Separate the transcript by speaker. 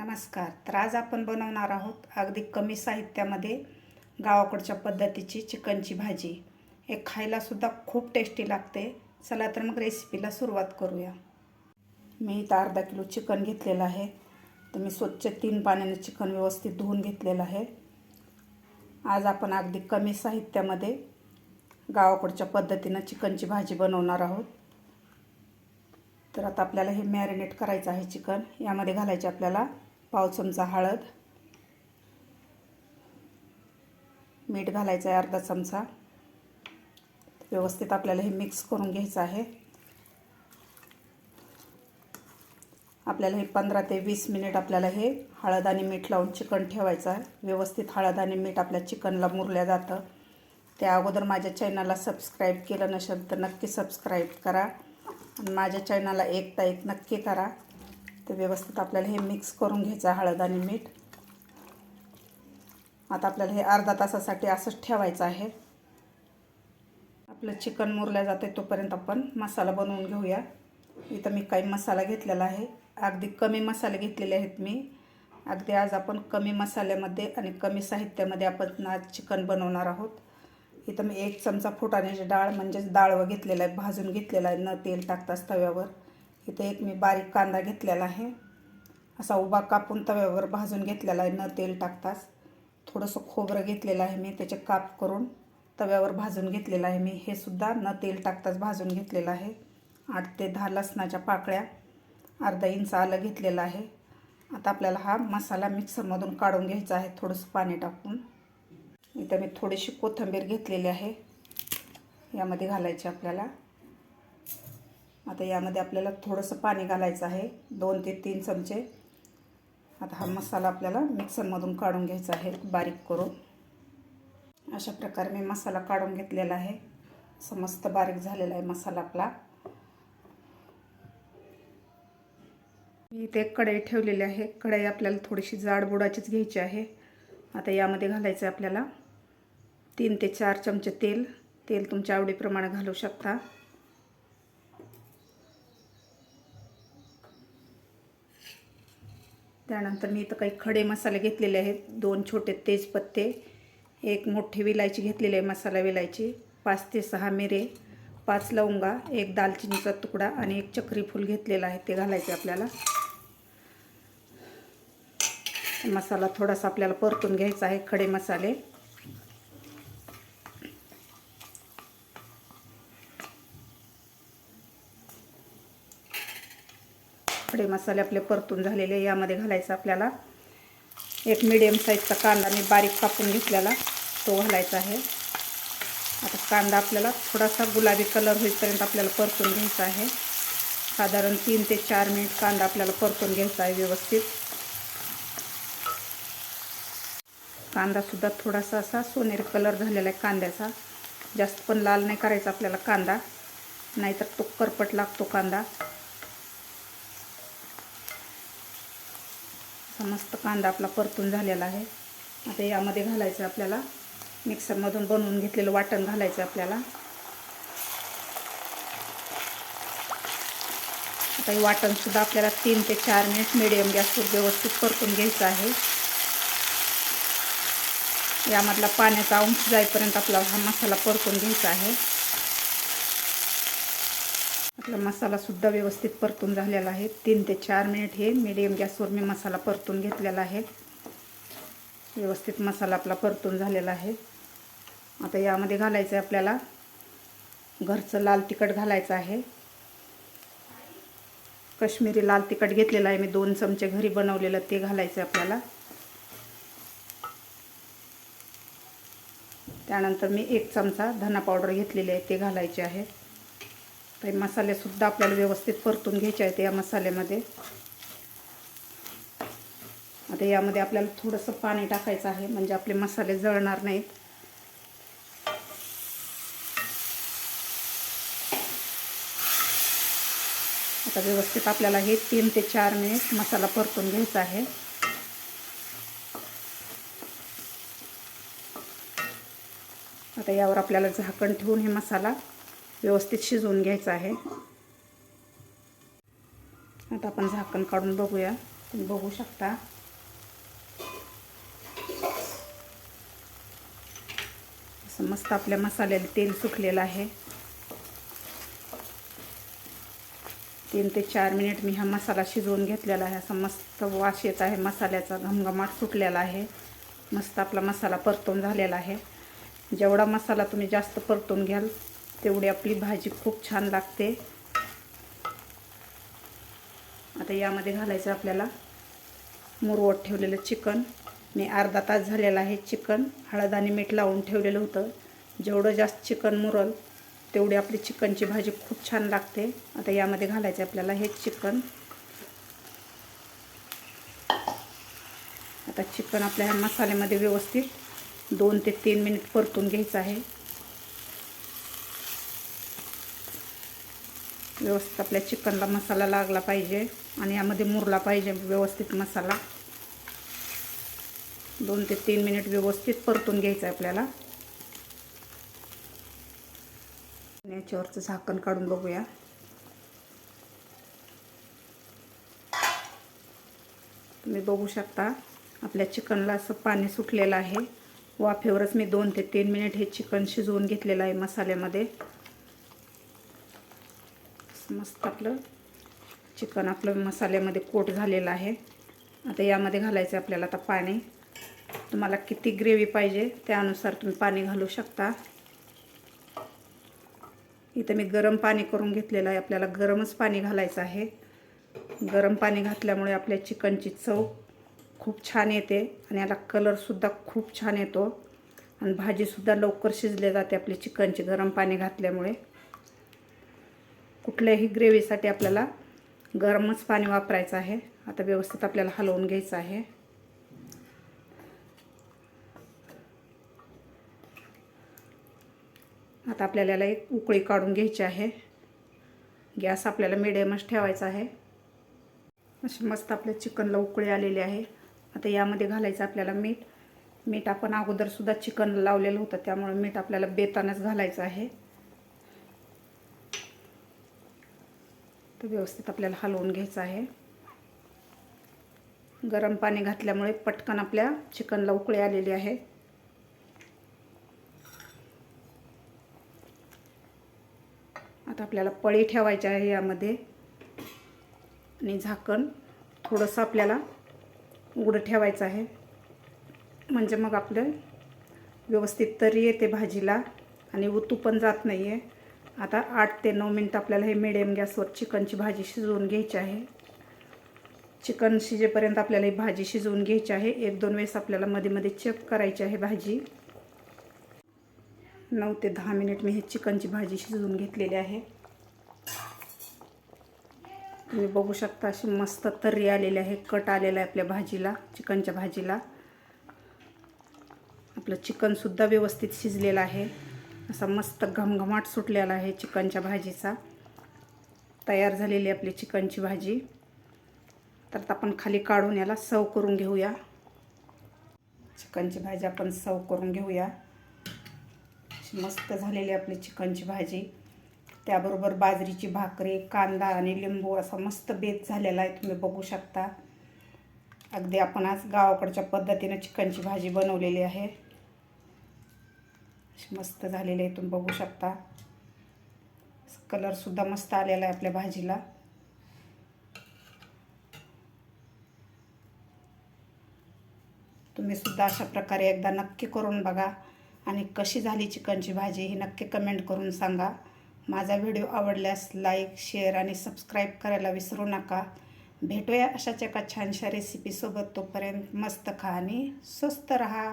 Speaker 1: नमस्कार. तर आज आपण बनवणार आहोत अगदी कमी साहित्यामध्ये गावाकडच्या पद्धतीची चिकनची भाजी. हे खायलासुद्धा खूप टेस्टी लागते. चला तर मग रेसिपीला सुरुवात करूया. मी इथं अर्धा किलो चिकन घेतलेलं आहे. तर मी स्वच्छ तीन पाण्याने चिकन व्यवस्थित धुवून घेतलेलं आहे. आज आपण अगदी कमी साहित्यामध्ये गावाकडच्या पद्धतीनं चिकनची भाजी बनवणार आहोत. तर आता आपल्याला हे मॅरिनेट करायचं आहे चिकन. यामध्ये घालायचे आपल्याला पाव चमचा हळद. मीठ घालायचं आहे अर्धा चमचा. व्यवस्थित आपल्याला हे मिक्स करून घ्यायचं आहे. आपल्याला हे पंधरा ते वीस मिनिट आपल्याला हे हळद आणि मीठ लावून चिकन ठेवायचं आहे. व्यवस्थित हळद आणि मीठ आपल्या चिकनला मुरल्या जातं. त्या अगोदर माझ्या चॅनलला सबस्क्राईब केलं नसेल तर नक्की सबस्क्राईब करा. आणि माझ्या चॅनलला एक एक नक्की करा. तर व्यवस्थित आपल्याला हे मिक्स करून घ्यायचं हळद आणि मीठ. आता आपल्याला हे अर्धा तासासाठी असंच ठेवायचं आहे. आपलं चिकन मुरल्या जाते तोपर्यंत आपण मसाला बनवून घेऊया. इथं मी काही मसाला घेतलेला आहे. अगदी कमी मसाले घेतलेले आहेत मी. अगदी आज आपण कमी मसाल्यामध्ये आणि कमी साहित्यामध्ये आपण आज चिकन बनवणार आहोत. इथं मी एक चमचा फुटाण्याची डाळ म्हणजेच डाळ घेतलेला आहे भाजून घेतलेला आहे. न तेल टाकताच तव्यावर. इथे एक मी बारीक कांदा घेतलेला आहे. असा उभा कापून तव्यावर भाजून घेतलेला आहे. न तेल टाकताच. थोडंसं खोबरं घेतलेलं आहे मी. त्याचे काप करून तव्यावर भाजून घेतलेलं आहे मी. हे सुद्धा न तेल टाकताच भाजून घेतलेलं आहे. आठ ते दहा लसणाच्या पाकळ्या अर्धा इंच आलं घेतलेलं आहे. आता आपल्याला हा मसाला मिक्सरमधून काढून घ्यायचा आहे. थोडंसं पाणी टाकून. इथं मी थोडीशी कोथिंबीर घेतलेली आहे. यामध्ये घालायची आपल्याला. आता यामध्ये आपल्याला थोडंसं पाणी घालायचं आहे. दोन ते तीन चमचे. आता हा मसाला आपल्याला मिक्सरमधून काढून घ्यायचा आहे बारीक करून. अशा प्रकारे मी मसाला काढून घेतलेला आहे. असं मस्त बारीक झालेला आहे मसाला आपला. मी इथे कढई ठेवलेली आहे. कढई आपल्याला थोडीशी जाड बुडाचीच घ्यायची आहे. आता यामध्ये घालायचं आहे आपल्याला तीन ते चार चमचे तेल. तेल तुमच्या आवडीप्रमाणे घालू शकता. त्यानंतर मी इथं काही खडे मसाले घेतलेले आहेत. दोन छोटे तेजपत्ते एक मोठी विलायची घेतलेली आहे मसाला विलायची पाच ते सहा मिरे पाच लवंगा एक दालचिनीचा तुकडा आणि एक चक्री फूल घेतलेला आहे. ते घालायचे आपल्याला. मसाला थोडासा आपल्याला परतून घ्यायचा आहे खडे मसाले. खडे मसाले आपले परतून झालेले यामध्ये घालायचा आपल्याला. एक मिडियम साईजचा कांदा मी बारीक कापून घेतलेला. तो घालायचा आहे. आता कांदा आपल्याला थोडासा गुलाबी कलर होईपर्यंत आपल्याला परतून घ्यायचा आहे. साधारण तीन ते चार मिनिट कांदा आपल्याला परतून घ्यायचा आहे व्यवस्थित. कांदासुद्धा थोडासा असा सोनेरी कलर झालेला आहे कांद्याचा. जास्त पण लाल नाही करायचा आपल्याला कांदा. नाहीतर तो करपट लागतो कांदा. मस्त कांदा आपला परतून झालेला आहे. आता यामध्ये घालायचं आपल्याला. मिक्सरमधून बनवून घेतलेलं वाटण घालायचं आपल्याला. आता हे वाटणसुद्धा आपल्याला तीन ते चार मिनिट मिडियम गॅसवर व्यवस्थित परतून घ्यायचं आहे. यामधला पाण्याचा अंश जाईपर्यंत आपला हा मसाला परतून घ्यायचा आहे. आपला मसालासुद्धा व्यवस्थित परतून झालेला आहे. तीन ते चार मिनिट हे मिडियम गॅसवर मी मसाला परतून घेतलेला आहे. व्यवस्थित मसाला आपला परतून झालेला आहे. आता यामध्ये घालायचं आहे आपल्याला घरचं लाल तिखट घालायचं आहे. कश्मीरी लाल तिखट घेतलेलं आहे मी. दोन चमचे घरी बनवलेलं ते घालायचं आहे आपल्याला. त्यानंतर मी एक चमचा धना पावडर घेतलेली आहे ते घालायचे आहे. तर मसालेसुद्धा आपल्याला व्यवस्थित परतून घ्यायचे आहेत या मसाल्यामध्ये. आता यामध्ये आपल्याला थोडंसं पाणी टाकायचं आहे म्हणजे आपले मसाले जळणार नाहीत. आता व्यवस्थित आपल्याला हे तीन ते चार मिनिट मसाला परतून घ्यायचा आहे. आता यावर आपल्याला झाकण ठेवून हे मसाला व्यवस्थित शिजवून घ्यायचं आहे. आता आपण झाकण काढून बघूया. तुम्ही बघू शकता. असं मस्त आपल्या मसाल्याला तेल सुकलेलं आहे. तीन ते चार मिनिट मी हा मसाला शिजवून घेतलेला आहे. असा मस्त वास येत आहे. मसाल्याचा घमघमाट सुटलेला आहे. मस्त आपला मसाला परतून झालेला आहे. जेवढा मसाला तुम्ही जास्त परतून घ्याल तेवढी आपली भाजी खूप छान लागते. आता यामध्ये घालायचं आपल्याला मुरवट ठेवलेलं चिकन. मी अर्धा तास झालेला आहे चिकन. हळद आणि मीठ लावून ठेवलेलं होतं. जेवढं जास्त चिकन मुरल तेवढी आपली चिकनची भाजी खूप छान लागते. आता यामध्ये घालायचं आपल्याला हे चिकन. आता चिकन आपल्या ह्या मसाल्यामध्ये व्यवस्थित दोन ते तीन मिनिट परतून घ्यायचं आहे. व्यवस्थित आपल्या चिकनला मसाला लागला पाहिजे आणि यामध्ये मुरला पाहिजे व्यवस्थित मसाला. दोन ते तीन मिनिट व्यवस्थित परतून घ्यायचं आहे आपल्याला. याच्यावरचं झाकण काढून बघूया. तुम्ही बघू शकता आपल्या चिकनला असं पाणी सुटलेलं आहे. वाफेवरच मी दोन ते तीन मिनिट हे चिकन शिजवून घेतलेलं आहे मसाल्यामध्ये. मस्त आपलं चिकन आपलं मसाल्यामध्ये कोट झालेलं आहे. आता यामध्ये घालायचं आपल्याला आता पाणी. तुम्हाला किती ग्रेव्ही पाहिजे त्यानुसार तुम्ही पाणी घालू शकता. इथं मी गरम पाणी करून घेतलेलं आहे. आपल्याला गरमच पाणी घालायचं आहे. गरम पाणी घातल्यामुळे आपल्या चिकनची चव खूप छान येते आणि याला कलरसुद्धा खूप छान येतो. आणि भाजीसुद्धा लवकर शिजले जाते आपली चिकनची गरम पाणी घातल्यामुळे. कुठल्याही ग्रेव्हीसाठी आपल्याला गरमच पाणी वापरायचं आहे. आता व्यवस्थित आपल्याला हलवून घ्यायचं आहे. आता आपल्याला याला एक उकळी काढून घ्यायची आहे. गॅस आपल्याला मिडियमच ठेवायचा आहे. अशी मस्त आपल्या चिकनला उकळी आलेली आहे. आता यामध्ये घालायचं आपल्याला मीठ. मीठ आपण अगोदरसुद्धा चिकन लावलेलं होतं त्यामुळे मीठ आपल्याला बेतानच घालायचं आहे. तर व्यवस्थित आपल्याला हलवून घ्यायचं आहे. गरम पाणी घातल्यामुळे पटकन आपल्या चिकनला उकळी आलेली आहे. आता आपल्याला पळी ठेवायची आहे यामध्ये. आणि झाकण थोडंसं आपल्याला उघडं ठेवायचं आहे. म्हणजे मग आपलं व्यवस्थित तरी येते भाजीला आणि उतू पण जात नाही आहे आता आठ ते नऊ मिनटं आपल्याला हे मिडियम गॅसवर चिकनची भाजी शिजवून घ्यायची आहे. चिकन शिजेपर्यंत आपल्याला ही भाजी शिजवून घ्यायची आहे. एक दोन वेळेस आपल्याला मध्ये मध्ये चेक करायची आहे भाजी. नऊ ते दहा मिनिट मी हे चिकनची भाजी शिजवून घेतलेली आहे. तुम्ही बघू शकता अशी मस्त तर्री आलेली आहे. कट आलेला आहे आपल्या भाजीला चिकनच्या भाजीला. आपलं चिकनसुद्धा व्यवस्थित शिजलेलं आहे. असा मस्त घमघमाट सुटलेला आहे चिकनच्या भाजीचा. तयार झालेली आपली चिकनची भाजी. तर आपण खाली काढून याला सव करून घेऊया. चिकनची भाजी आपण सव करून घेऊया. मस्त झालेली आपली चिकनची भाजी. त्याबरोबर बाजरीची भाकरी कांदा आणि लिंबू असा मस्त बेत झालेला आहे तुम्ही बघू शकता. अगदी आपण आज गावाकडच्या पद्धतीनं चिकनची भाजी बनवलेली आहे. मस्त झालेलं आहे तुम्ही बघू शकता. कलरसुद्धा मस्त आलेला आहे आपल्या भाजीला. तुम्ही सुद्धा अशा प्रकारे एकदा नक्की करून बघा. आणि कशी झाली चिकनची भाजी ही नक्की कमेंट करून सांगा. माझा व्हिडिओ आवडल्यास लाईक शेअर आणि सबस्क्राईब करायला विसरू नका. भेटूया अशाच एका छानशा रेसिपीसोबत तोपर्यंत मस्त खा आणि स्वस्त रहा.